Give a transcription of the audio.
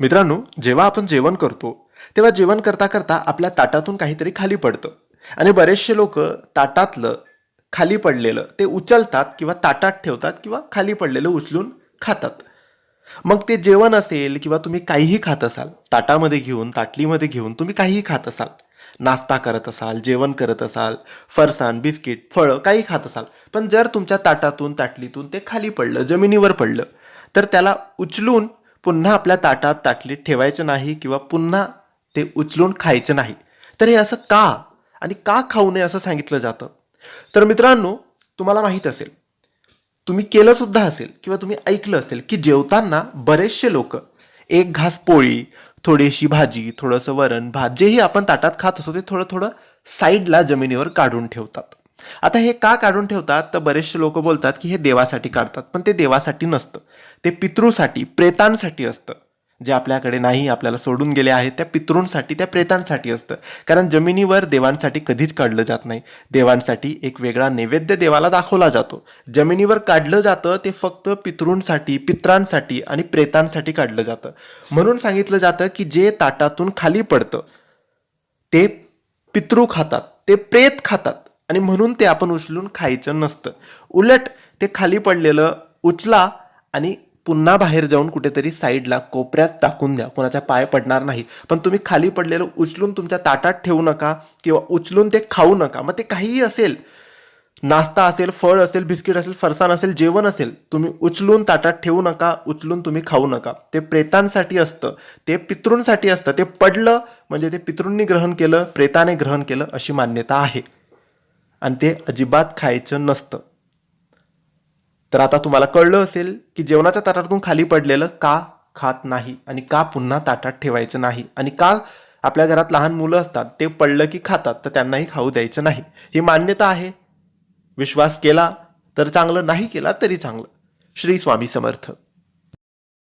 मित्रांनो जेव्हा आपण जेवण करतो तेव्हा जेवण करता करता आपल्या ताटातून काहीतरी खाली पडतं. आणि बरेचसे लोक ताटातलं खाली पडलेलं ते उचलतात किंवा ताटात ठेवतात किंवा खाली पडलेलं उचलून खातात. मग ते जेवण असेल किंवा तुम्ही काहीही खात असाल ताटामध्ये घेऊन ताटलीमध्ये घेऊन तुम्ही काहीही खात असाल नाश्ता करत असाल जेवण करत असाल फरसाण बिस्किट फळं काही खात असाल पण जर तुमच्या ताटातून ताटलीतून ते खाली पडलं जमिनीवर पडलं तर त्याला उचलून पुन्हा आपल्या ताटात ताटलीत ठेवायचं नाही किंवा पुन्हा ते उचलून खायचं नाही. तर हे असं का? आणि का खाऊ नये असं सांगितलं जातं? तर मित्रांनो तुम्हाला माहीत असेल तुम्ही केलंसुद्धा असेल किंवा तुम्ही ऐकलं असेल की जेवताना बरेचसे लोक एक घास पोळी थोडीशी भाजी थोडंसं वरण भात जेही आपण ताटात खात असतो ते थोडं थोडं साईडला जमिनीवर काढून ठेवतात. आता हे का काढून ठेवतात? तर बरेचसे लोक बोलतात की हे देवासाठी काढतात पण ते देवासाठी नसतं. ते पितृसाठी प्रेतांसाठी असतं. जे आपल्याकडे नाही आपल्याला सोडून गेले आहेत त्या पितृंसाठी त्या प्रेतांसाठी असतं. कारण जमिनीवर देवांसाठी कधीच काढलं जात नाही. देवांसाठी एक वेगळा नैवेद्य देवाला दाखवला जातो. जमिनीवर काढलं जातं ते फक्त पितृंसाठी पित्रांसाठी आणि प्रेतांसाठी काढलं जातं. म्हणून सांगितलं जातं की जे ताटातून खाली पडतं ते पितृ खातात ते प्रेत खातात. आणि म्हणून ते आपण उचलून खायचं नसतं. उलट ते खाली पडलेलं उचला आणि पुन्हा बाहेर जाऊन कुठेतरी साईडला कोपऱ्यात टाकून द्या. कोणाच्या पाय पडणार नाही. पण तुम्ही खाली पडलेलं उचलून तुमच्या ताटात ठेवू नका किंवा उचलून ते खाऊ नका. मग ते काहीही असेल नाश्ता असेल फळ असेल बिस्किट असेल फरसाण असेल जेवण असेल तुम्ही उचलून ताटात ठेवू नका उचलून तुम्ही खाऊ नका. ते प्रेतांसाठी असतं. ते पितृंसाठी असतं. ते पडलं म्हणजे ते पितृंनी ग्रहण केलं प्रेताने ग्रहण केलं अशी मान्यता आहे. आणि ते अजिबात खायचं नसतं. तर आता तुम्हाला कळलं असेल की जेवणाच्या ताटातून खाली पडलेलं का खात नाही आणि का पुन्हा ताटात ठेवायचं नाही आणि का आपल्या घरात लहान मुलं असतात ते पडलं की खातात तर त्यांनाही खाऊ द्यायचं नाही. ही मान्यता आहे. विश्वास केला तर चांगलं नाही केला तरी चांगलं. श्री स्वामी समर्थ.